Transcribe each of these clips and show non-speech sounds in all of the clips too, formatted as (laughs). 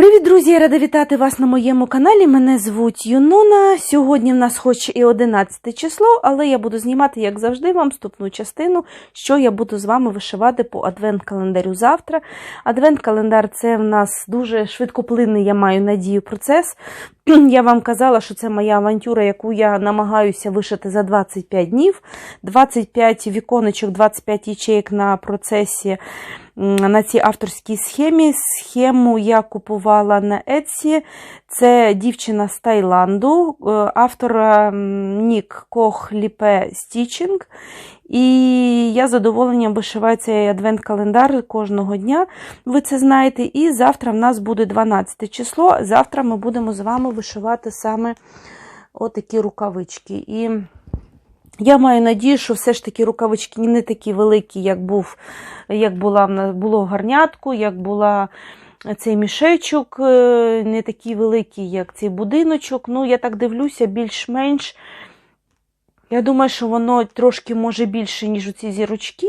Привіт, друзі! Я рада вітати вас на моєму каналі. Мене звуть Юнона. Сьогодні в нас хоч і 11 число, але я буду знімати, як завжди, вам вступну частину, що я буду з вами вишивати по адвент-календарю завтра. Адвент-календар це в нас дуже швидкоплинний, я маю надію, процес. (clears throat) Я вам казала, що це моя авантюра, яку я намагаюся вишити за 25 днів. 25 віконечок, 25 ячеїк на процесі на цій авторській схемі. Схему я купувала на Etsy. Це дівчина з Таїланду, е, автора Нік Кох Ліпе Стічинг. І я з задоволенням вишиваю цей адвент-календар кожного дня, ви це знаєте. І завтра в нас буде 12 число. Завтра ми будемо з вами вишивати саме отакі рукавички. І я маю надію, що все ж таки рукавички не такі великі, як був, як була було гарнятку, як була цей мішечок, е, не такий великий, як цей будиночок. Ну, я так дивлюся, більш-менш. Я думаю, що воно трошки може більше, ніж у ці зірочки.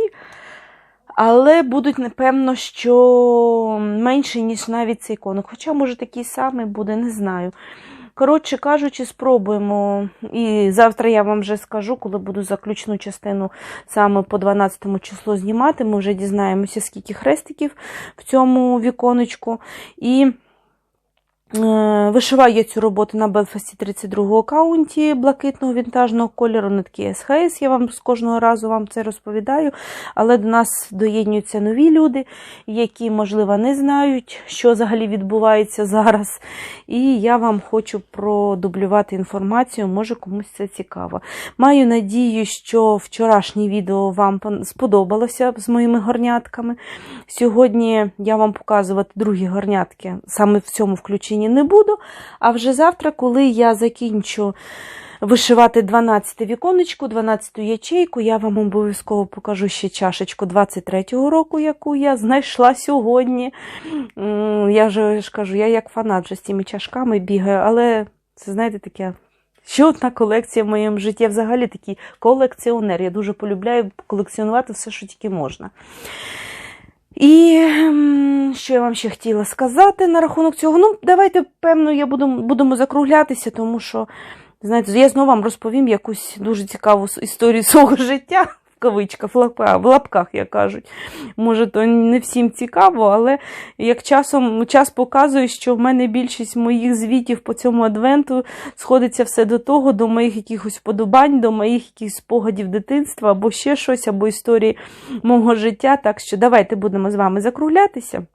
Але будуть, напевно, що менше, ніж навіть цей коник. Хоча, може, такий самий буде, не знаю. Коротше кажучи, спробуємо. І завтра я вам вже скажу, коли буду заключну частину саме по 12 числу знімати. Ми вже дізнаємося, скільки хрестиків в цьому віконечку. І вишиваю я цю роботу на Белфасті 32 аккаунті блакитного вінтажного кольору, нитки СХС. Я вам з кожного разу вам це розповідаю. Але до нас доєднуються нові люди, які, можливо, не знають, що взагалі відбувається зараз. І я вам хочу продублювати інформацію, може комусь це цікаво. Маю надію, що вчорашнє відео вам сподобалося з моїми горнятками. Сьогодні я вам показувати другі горнятки саме в цьому включенні не буду. А вже завтра, коли я закінчу вишивати 12 віконечку, 12 ячейку, я вам обов'язково покажу ще чашечку 23-го року, яку я знайшла сьогодні. Я ж, ж кажу, я як фанат вже з цими чашками бігаю, але це, знаєте, таке. Ще одна колекція в моєму житті. Я взагалі такий колекціонер. Я дуже полюбляю колекціонувати все, що тільки можна. І ем, що я вам ще хотіла сказати на рахунок цього? Ну, давайте, певно, я буду, будемо закруглятися, тому що, знаєте, я знову вам розповім якусь дуже цікаву історію (laughs) свого життя кавичках, в лапках, як кажуть. Може, то не всім цікаво, але як часом час показує, що в мене більшість моїх звітів по цьому адвенту сходиться все до того, до моїх якихось подобань, до моїх якихось спогадів дитинства, або ще щось, або історії мого життя. Так що давайте будемо з вами закруглятися.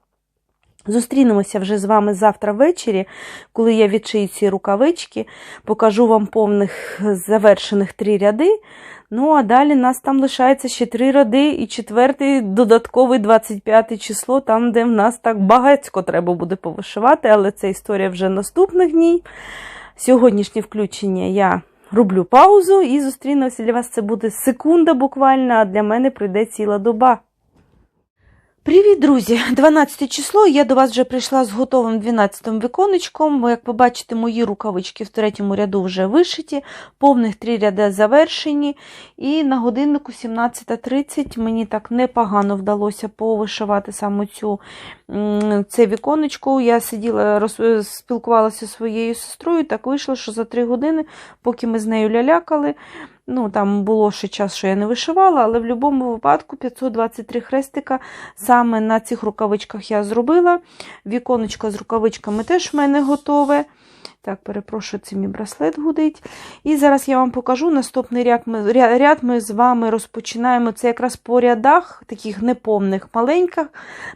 Зустрінемося вже з вами завтра ввечері, коли я відшию ці рукавички, покажу вам повних завершених три ряди. Ну, а далі нас там лишається ще три ради і четвертий додатковий 25 число, там, де в нас так багатько треба буде повишивати, але це історія вже наступних днів. Сьогоднішнє включення я роблю паузу і зустрінуся для вас. Це буде секунда буквально, а для мене прийде ціла доба. Привіт, друзі! 12 число. Я до вас вже прийшла з готовим 12 віконечком. Як ви бачите, мої рукавички в третьому ряду вже вишиті, повних три ряди завершені. І на годиннику 17.30 мені так непогано вдалося повишивати саме цю, це віконечко. Я сиділа, роз, спілкувалася зі своєю сестрою, так вийшло, що за 3 години, поки ми з нею лялякали. Ну, Там було ще час, що я не вишивала, але в будь-якому випадку 523 хрестика саме на цих рукавичках я зробила. Віконечко з рукавичками теж в мене готове. Так, перепрошую, це мій браслет гудить. І зараз я вам покажу наступний ряд ми, ряд ми з вами розпочинаємо. Це якраз по рядах, таких неповних, маленьких.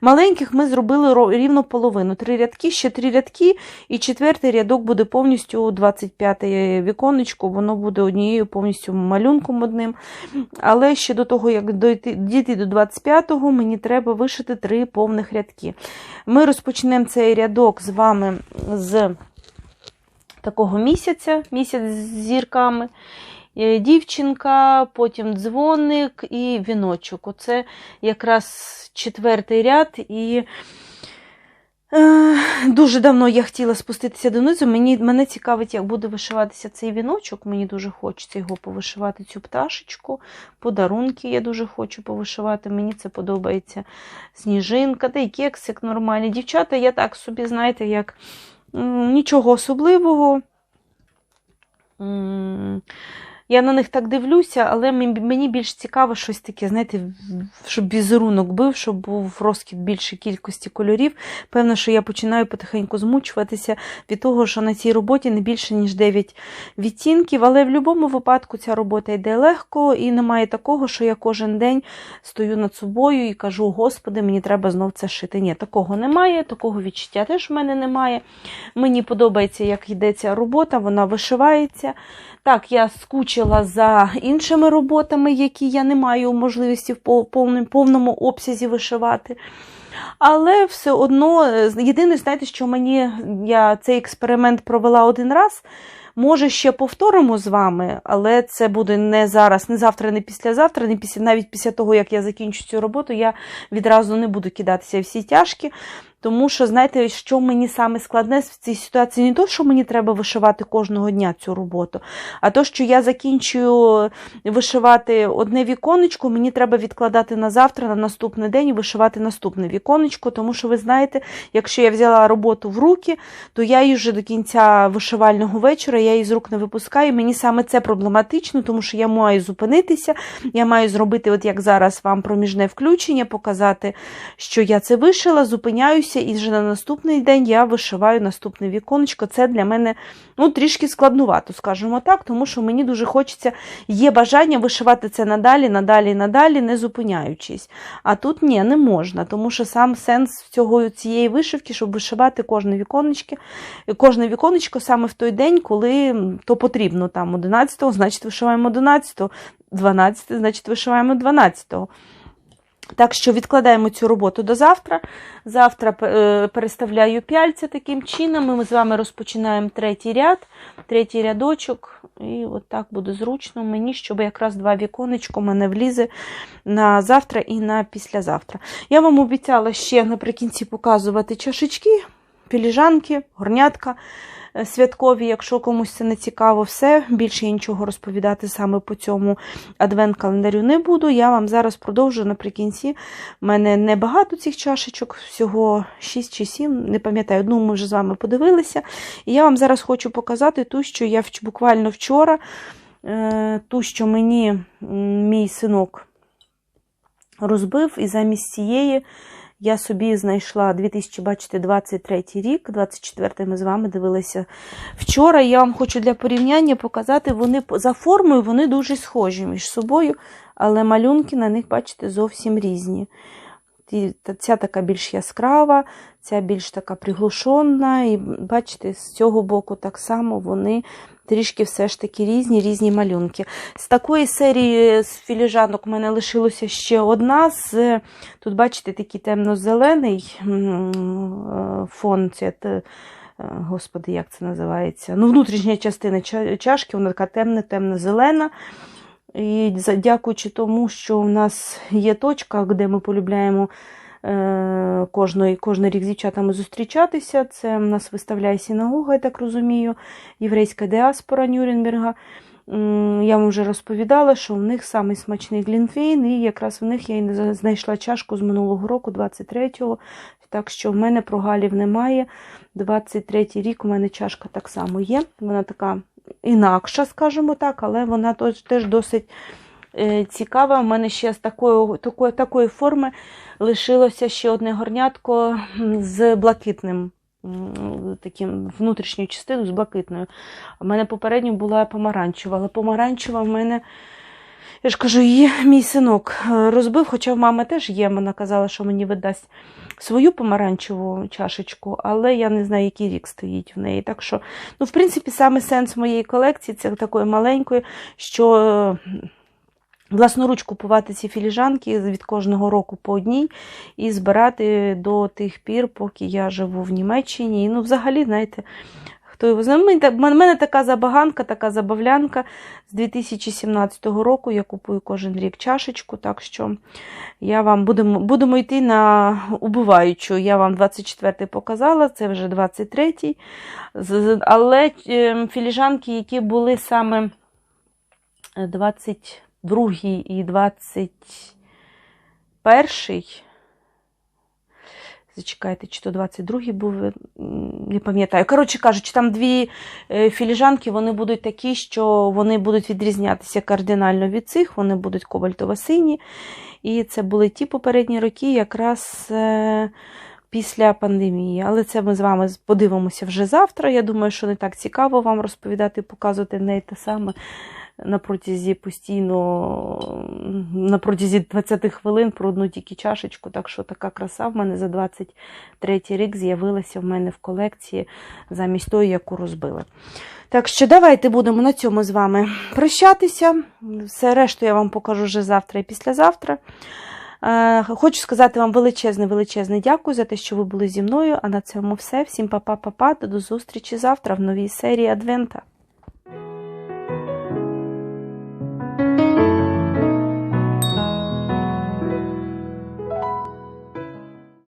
Маленьких ми зробили рівно половину. Три рядки, ще три рядки, і четвертий рядок буде повністю 25 віконечко, воно буде однією повністю малюнком одним. Але ще до того, як дійти до 25-го, мені треба вишити три повних рядки. Ми розпочнемо цей рядок з вами з такого місяця, місяць з зірками. Е, дівчинка, потім дзвоник і віночок. Оце якраз четвертий ряд. І Е, Дуже давно я хотіла спуститися донизу. Мені, мене цікавить, як буде вишиватися цей віночок. Мені дуже хочеться його повишивати, цю пташечку. Подарунки я дуже хочу повишивати. Мені це подобається сніжинка, та й кексик нормальний. Дівчата, я так собі, знаєте, як нічого особливого. Я на них так дивлюся, але мені мені більш цікаво щось таке, знаєте, щоб візерунок був, щоб був розкіт більшої кількості кольорів. Певно, що я починаю потихеньку змучуватися від того, що на цій роботі не більше, ніж 9 відтінків. Але в будь-якому випадку ця робота йде легко і немає такого, що я кожен день стою над собою і кажу: Господи, мені треба знов це шити. Ні, такого немає, такого відчуття теж в мене немає. Мені подобається, як йде ця робота, вона вишивається. Так, я скучила за іншими роботами, які я не маю можливості в повному, обсязі вишивати. Але все одно, єдине, знаєте, що мені я цей експеримент провела один раз. Може, ще повторимо з вами, але це буде не зараз, не завтра, не післязавтра, не після, навіть після того, як я закінчу цю роботу, я відразу не буду кидатися всі тяжкі. Тому що, знаєте, що мені саме складне в цій ситуації, не то, що мені треба вишивати кожного дня цю роботу, а то, що я закінчую вишивати одне віконечко, мені треба відкладати на завтра, на наступний день і вишивати наступне віконечко. Тому що ви знаєте, якщо я взяла роботу в руки, то я її вже до кінця вишивального вечора, я її з рук не випускаю. Мені саме це проблематично, тому що я маю зупинитися, я маю зробити, от як зараз вам проміжне включення, показати, що я це вишила, зупиняюся, і вже на наступний день я вишиваю наступне віконечко. Це для мене ну, трішки складнувато, скажімо так, тому що мені дуже хочеться, є бажання вишивати це надалі, надалі, надалі, не зупиняючись. А тут ні, не можна, тому що сам сенс цього цієї вишивки, щоб вишивати кожне віконечко, кожне віконечко саме в той день, коли то потрібно. Там 11-го, значить вишиваємо 11-го, 12-го, значить вишиваємо 12-го. Так що відкладаємо цю роботу до завтра. Завтра е, переставляю пяльця таким чином. Ми з вами розпочинаємо третій ряд, третій рядочок. І от так буде зручно мені, щоб якраз два віконечка у мене влізе на завтра і на післязавтра. Я вам обіцяла ще наприкінці показувати чашечки, філіжанки, горнятка святкові, якщо комусь це не цікаво, все. Більше нічого розповідати саме по цьому адвент-календарю не буду. Я вам зараз продовжу наприкінці. У мене небагато цих чашечок, всього 6 чи 7, не пам'ятаю, одну ми вже з вами подивилися. І я вам зараз хочу показати ту, що я буквально вчора, е, ту, що мені мій синок розбив, і замість цієї я собі знайшла 2023 рік, 24 ми з вами дивилися вчора. Я вам хочу для порівняння показати, вони за формою вони дуже схожі між собою, але малюнки на них, бачите, зовсім різні. Ця така більш яскрава, ця більш така приглушена. І бачите, з цього боку так само вони трішки все ж таки різні, різні малюнки. З такої серії з філіжанок у мене лишилося ще одна. З, тут, бачите, такий темно-зелений е, фон. Це, е, господи, як це називається? Ну, внутрішня частина чашки, вона така темна, темно-зелена. І дякуючи тому, що у нас є точка, де ми полюбляємо е, кожної, кожний рік з дівчатами зустрічатися. Це в нас виставляє синагога, я так розумію, єврейська діаспора Нюрнберга. Я вам вже розповідала, що в них самий смачний глінфейн, і якраз в них я знайшла чашку з минулого року, 23-го. Так що в мене прогалів немає. 23-й рік у мене чашка так само є. Вона така інакша, скажімо так, але вона теж, досить цікава. У мене ще з такої, такої, такої форми лишилося ще одне горнятко з блакитним. Таким внутрішньою частиною з блакитною. У мене попередньо була помаранчева, але помаранчева в мене, я ж кажу, її мій синок е, розбив, хоча в мами теж є, вона казала, що мені видасть свою помаранчеву чашечку, але я не знаю, який рік стоїть в неї. Так що, ну, в принципі, саме сенс моєї колекції це такої маленької, що е, власноруч купувати ці філіжанки від кожного року по одній і збирати до тих пір, поки я живу в Німеччині. Ну, взагалі, знаєте, хто його знає. В мене така забаганка, така забавлянка з 2017 року. Я купую кожен рік чашечку, так що я вам будемо, будемо йти на убиваючу. Я вам 24-й показала, це вже 23-й. З- з- Але е, філіжанки, які були саме 22 і 21. Зачекайте, чи то 22-й був, не пам'ятаю. Коротше кажучи, там дві е, філіжанки, вони будуть такі, що вони будуть відрізнятися кардинально від цих, вони будуть кобальтово-сині. І це були ті попередні роки, якраз е, після пандемії. Але це ми з вами подивимося вже завтра. Я думаю, що не так цікаво вам розповідати, показувати не те саме на протязі постійно, на протязі 20 хвилин про одну тільки чашечку. Так що така краса в мене за 23 рік з'явилася в мене в колекції замість тої, яку розбили. Так що давайте будемо на цьому з вами прощатися. Все решту я вам покажу вже завтра і післязавтра. Е, Хочу сказати вам величезне, величезне дякую за те, що ви були зі мною. А на цьому все. Всім па-па-па-па. До зустрічі завтра в новій серії Адвента.